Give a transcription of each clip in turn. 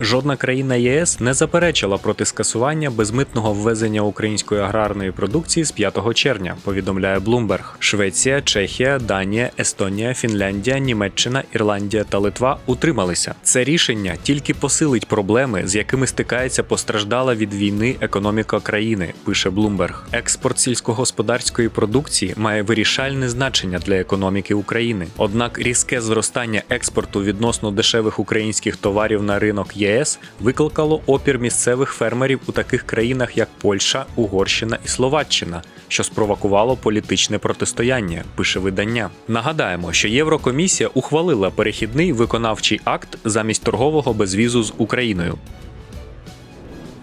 Жодна країна ЄС не заперечила проти скасування безмитного ввезення української аграрної продукції з 5 червня, повідомляє Bloomberg. Швеція, Чехія, Данія, Естонія, Фінляндія, Німеччина, Ірландія та Литва утрималися. Це рішення тільки посилить проблеми, з якими стикається постраждала від війни економіка країни, пише Bloomberg. Експорт сільськогосподарської продукції має вирішальне значення для економіки України. Однак різке зростання експорту відносно дешевих українських товарів на ринок ЄС викликало опір місцевих фермерів у таких країнах, як Польща, Угорщина і Словаччина, що спровокувало політичне протистояння, пише видання. Нагадаємо, що Єврокомісія ухвалила перехідний виконавчий акт замість торгового безвізу з Україною.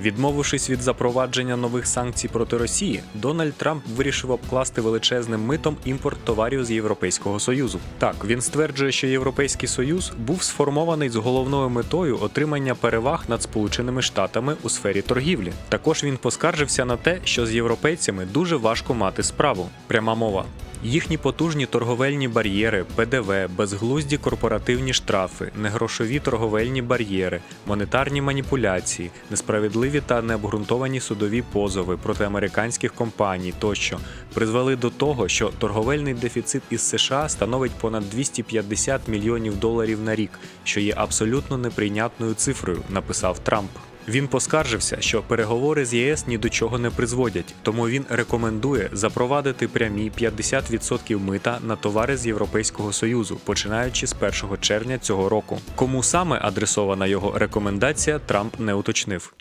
Відмовившись від запровадження нових санкцій проти Росії, Дональд Трамп вирішив обкласти величезним митом імпорт товарів з Європейського союзу. Так він стверджує, що Європейський Союз був сформований з головною метою отримання переваг над Сполученими Штатами у сфері торгівлі. Також він поскаржився на те, що з європейцями дуже важко мати справу. Пряма мова. Їхні потужні торговельні бар'єри, ПДВ, безглузді корпоративні штрафи, негрошові торговельні бар'єри, монетарні маніпуляції, несправедливі та необґрунтовані судові позови проти американських компаній тощо призвели до того, що торговельний дефіцит із США становить понад 250 мільйонів доларів на рік, що є абсолютно неприйнятною цифрою, написав Трамп. Він поскаржився, що переговори з ЄС ні до чого не призводять, тому він рекомендує запровадити прямі 50% мита на товари з Європейського союзу, починаючи з 1 червня цього року. Кому саме адресована його рекомендація, Трамп не уточнив.